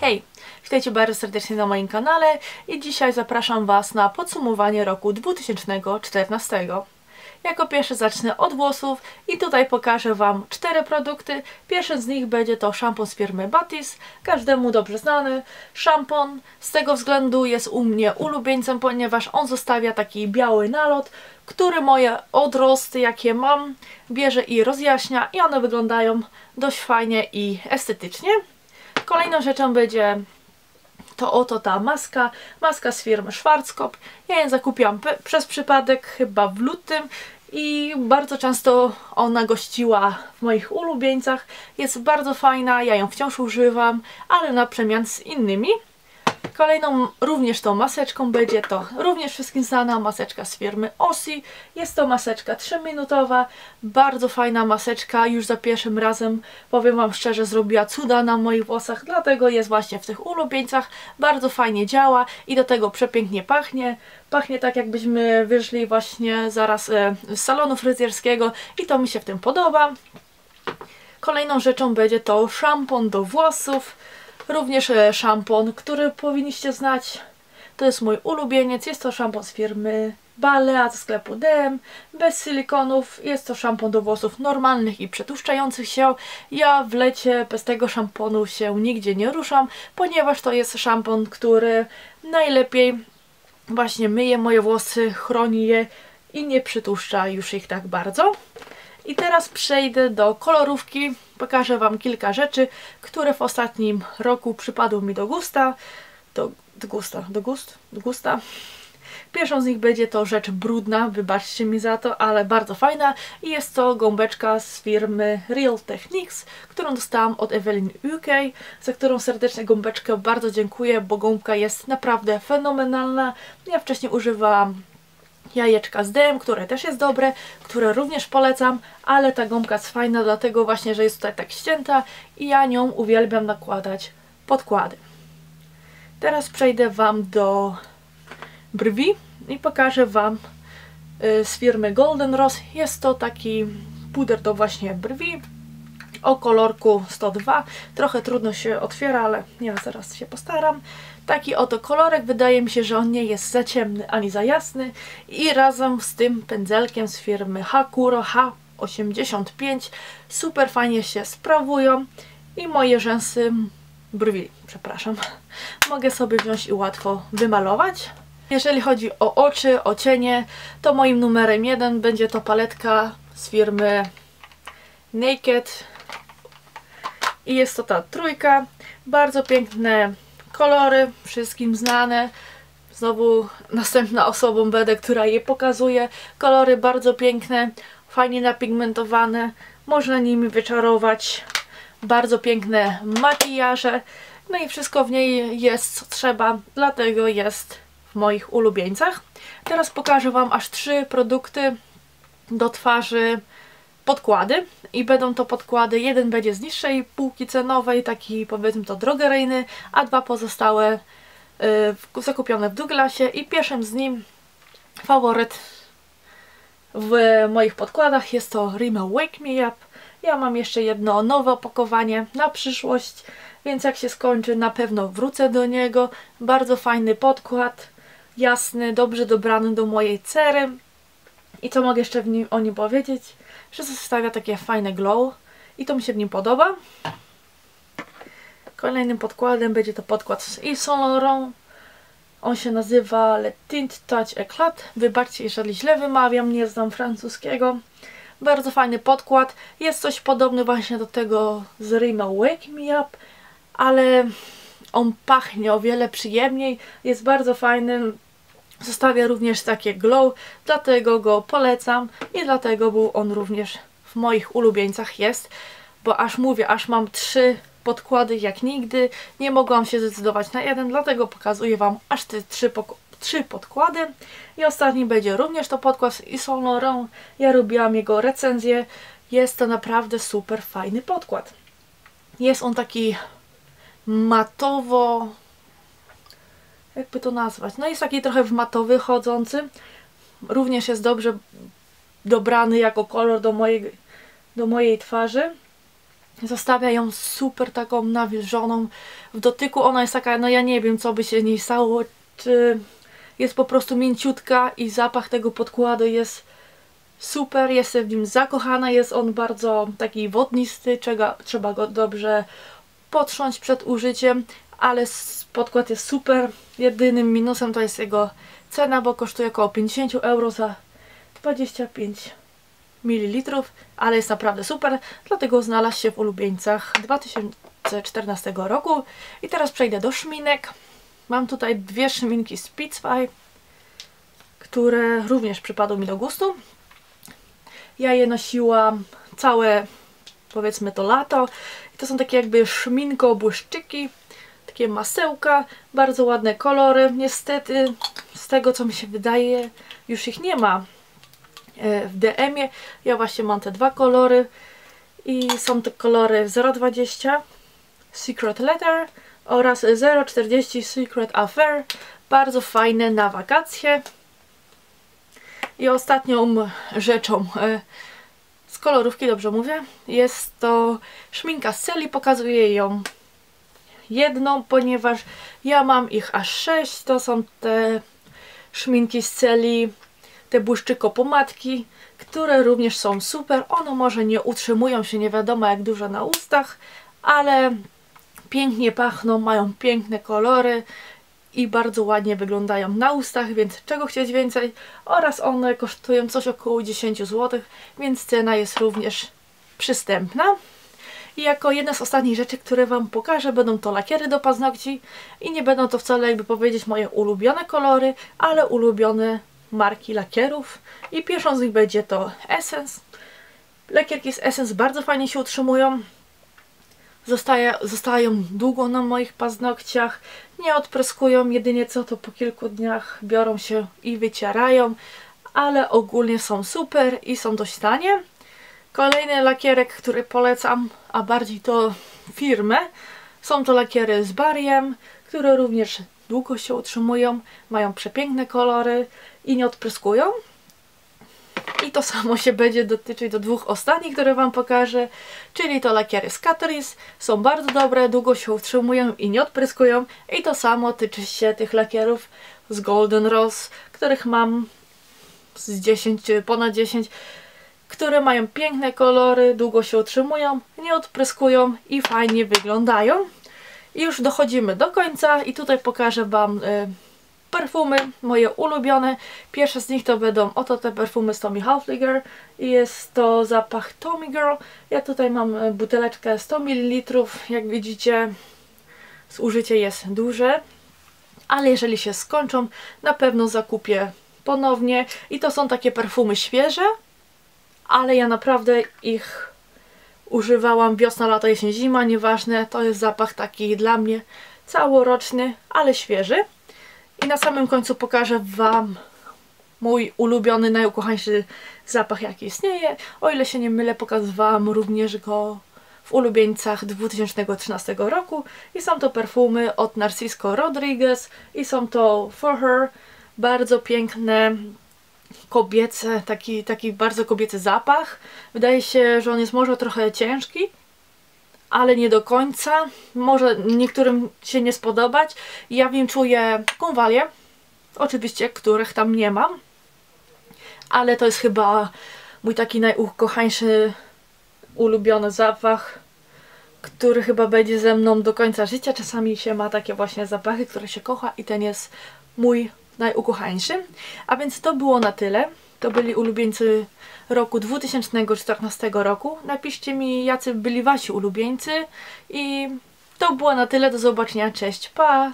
Hej, witajcie bardzo serdecznie na moim kanale i dzisiaj zapraszam Was na podsumowanie roku 2014. Jako pierwszy zacznę od włosów i tutaj pokażę Wam cztery produkty. Pierwszy z nich będzie to szampon z firmy Batis, każdemu dobrze znany szampon. Z tego względu jest u mnie ulubieńcem, ponieważ on zostawia taki biały nalot, który moje odrosty, jakie mam, bierze i rozjaśnia i one wyglądają dość fajnie i estetycznie. Kolejną rzeczą będzie to oto ta maska, maska z firmy Schwarzkopf. Ja ją zakupiłam przez przypadek chyba w lutym i bardzo często ona gościła w moich ulubieńcach. Jest bardzo fajna, ja ją wciąż używam, ale na przemian z innymi. Kolejną również tą maseczką będzie to również wszystkim znana maseczka z firmy Osi. Jest to maseczka 3-minutowa, bardzo fajna maseczka, już za pierwszym razem powiem Wam szczerze zrobiła cuda na moich włosach, dlatego jest właśnie w tych ulubieńcach, bardzo fajnie działa i do tego przepięknie pachnie. Pachnie tak jakbyśmy wyszli właśnie zaraz e, z salonu fryzjerskiego i to mi się w tym podoba. Kolejną rzeczą będzie to szampon do włosów. Również e, szampon, który powinniście znać. To jest mój ulubieniec. Jest to szampon z firmy Balea ze sklepu DM, bez silikonów. Jest to szampon do włosów normalnych i przetłuszczających się. Ja w lecie bez tego szamponu się nigdzie nie ruszam, ponieważ to jest szampon, który najlepiej właśnie myje moje włosy, chroni je i nie przytłuszcza już ich tak bardzo. I teraz przejdę do kolorówki. Pokażę Wam kilka rzeczy, które w ostatnim roku przypadły mi do gusta. Do, do gusta, do gust, do gusta. Pierwszą z nich będzie to rzecz brudna, wybaczcie mi za to, ale bardzo fajna i jest to gąbeczka z firmy Real Techniques, którą dostałam od Evelyn UK, za którą serdecznie gąbeczkę bardzo dziękuję, bo gąbka jest naprawdę fenomenalna. Ja wcześniej używałam jajeczka z DM, które też jest dobre, które również polecam, ale ta gąbka jest fajna, dlatego właśnie, że jest tutaj tak ścięta i ja nią uwielbiam nakładać podkłady. Teraz przejdę Wam do brwi i pokażę Wam y, z firmy Golden Rose. Jest to taki puder do właśnie brwi o kolorku 102. Trochę trudno się otwiera, ale ja zaraz się postaram. Taki oto kolorek, wydaje mi się, że on nie jest za ciemny ani za jasny i razem z tym pędzelkiem z firmy Hakuro H85 super fajnie się sprawują i moje rzęsy brwi, przepraszam, mogę sobie wziąć i łatwo wymalować. Jeżeli chodzi o oczy, o cienie, to moim numerem jeden będzie to paletka z firmy Naked i jest to ta trójka. Bardzo piękne kolory, wszystkim znane. Znowu następna osobą będę, która je pokazuje. Kolory bardzo piękne, fajnie napigmentowane. Można nimi wyczarować bardzo piękne makijaże. No i wszystko w niej jest co trzeba, dlatego jest w moich ulubieńcach. Teraz pokażę Wam aż trzy produkty do twarzy podkłady i będą to podkłady, jeden będzie z niższej półki cenowej, taki powiedzmy to drogeryjny, a dwa pozostałe y, zakupione w Douglasie i pierwszym z nim faworyt w moich podkładach jest to Rimmel Wake Me Up. Ja mam jeszcze jedno nowe opakowanie na przyszłość, więc jak się skończy na pewno wrócę do niego. Bardzo fajny podkład, jasny, dobrze dobrany do mojej cery. I co mogę jeszcze nim, o nim powiedzieć? Że zostawia takie fajne glow i to mi się w nim podoba. Kolejnym podkładem będzie to podkład z Yves Saint Laurent. On się nazywa Le Tint Touch Eclat. Wybaczcie, jeżeli źle wymawiam, nie znam francuskiego. Bardzo fajny podkład. Jest coś podobny właśnie do tego z Rimmel Wake Me Up, ale on pachnie o wiele przyjemniej. Jest bardzo fajny. Zostawia również takie glow, dlatego go polecam i dlatego był on również w moich ulubieńcach jest, bo aż mówię, aż mam trzy podkłady jak nigdy, nie mogłam się zdecydować na jeden, dlatego pokazuję Wam aż te trzy, trzy podkłady i ostatni będzie również to podkład z Yves Laurent, ja robiłam jego recenzję, jest to naprawdę super fajny podkład. Jest on taki matowo jakby to nazwać. No jest taki trochę w matowy chodzący. Również jest dobrze dobrany jako kolor do mojej, do mojej twarzy. Zostawia ją super taką nawilżoną w dotyku. Ona jest taka, no ja nie wiem co by się niej stało, czy jest po prostu mięciutka i zapach tego podkładu jest super, jestem w nim zakochana, jest on bardzo taki wodnisty, trzeba, trzeba go dobrze potrząść przed użyciem, ale podkład jest super. Jedynym minusem to jest jego cena, bo kosztuje około 50 euro za 25 ml, ale jest naprawdę super, dlatego znalazł się w ulubieńcach 2014 roku. I teraz przejdę do szminek. Mam tutaj dwie szminki Spitfire, które również przypadły mi do gustu. Ja je nosiłam całe, powiedzmy to lato. To są takie jakby szminko błyszczyki, takie masełka, bardzo ładne kolory. Niestety, z tego co mi się wydaje, już ich nie ma e, w DM-ie. Ja właśnie mam te dwa kolory i są to kolory 020 Secret Letter oraz 040 Secret Affair. Bardzo fajne na wakacje. I ostatnią rzeczą e, z kolorówki, dobrze mówię, jest to szminka z celi. Pokazuję ją jedną, ponieważ ja mam ich aż sześć. To są te szminki z celi, te błyszczyko pomadki, które również są super. One może nie utrzymują się nie wiadomo jak dużo na ustach, ale pięknie pachną, mają piękne kolory i bardzo ładnie wyglądają na ustach, więc czego chcieć więcej oraz one kosztują coś około 10 zł, więc cena jest również przystępna. I jako jedna z ostatnich rzeczy, które Wam pokażę, będą to lakiery do paznokci i nie będą to wcale jakby powiedzieć moje ulubione kolory, ale ulubione marki lakierów i pierwszą z nich będzie to Essence. Lakierki z Essence bardzo fajnie się utrzymują, Zostaje, zostają długo na moich paznokciach, nie odpryskują, jedynie co to po kilku dniach biorą się i wycierają, ale ogólnie są super i są dość tanie. Kolejny lakierek, który polecam, a bardziej to firmę, są to lakiery z bariem, które również długo się utrzymują, mają przepiękne kolory i nie odpryskują. I to samo się będzie dotyczyć do dwóch ostatnich, które Wam pokażę, czyli to lakiery z Catrice. Są bardzo dobre, długo się utrzymują i nie odpryskują. I to samo tyczy się tych lakierów z Golden Rose, których mam z 10, ponad 10, które mają piękne kolory, długo się utrzymują, nie odpryskują i fajnie wyglądają. I już dochodzimy do końca i tutaj pokażę Wam... Y, perfumy, moje ulubione. Pierwsze z nich to będą oto te perfumy z Tommy Hilfiger i jest to zapach Tommy Girl. Ja tutaj mam e, buteleczkę 100 ml, jak widzicie zużycie jest duże, ale jeżeli się skończą, na pewno zakupię ponownie i to są takie perfumy świeże, ale ja naprawdę ich używałam wiosna, lato, jesień, zima, nieważne, to jest zapach taki dla mnie całoroczny, ale świeży. I na samym końcu pokażę Wam mój ulubiony, najukochańszy zapach jaki istnieje. O ile się nie mylę, pokazywałam również go w ulubieńcach 2013 roku i są to perfumy od Narcisco Rodriguez i są to For Her, bardzo piękne kobiece, taki, taki bardzo kobiecy zapach. Wydaje się, że on jest może trochę ciężki, ale nie do końca. Może niektórym się nie spodobać. Ja w nim czuję konwalie, oczywiście, których tam nie mam, ale to jest chyba mój taki najukochańszy, ulubiony zapach, który chyba będzie ze mną do końca życia. Czasami się ma takie właśnie zapachy, które się kocha i ten jest mój najukochańszy. A więc to było na tyle. To byli ulubieńcy roku 2014 roku. Napiszcie mi, jacy byli wasi ulubieńcy i to było na tyle. Do zobaczenia. Cześć, pa!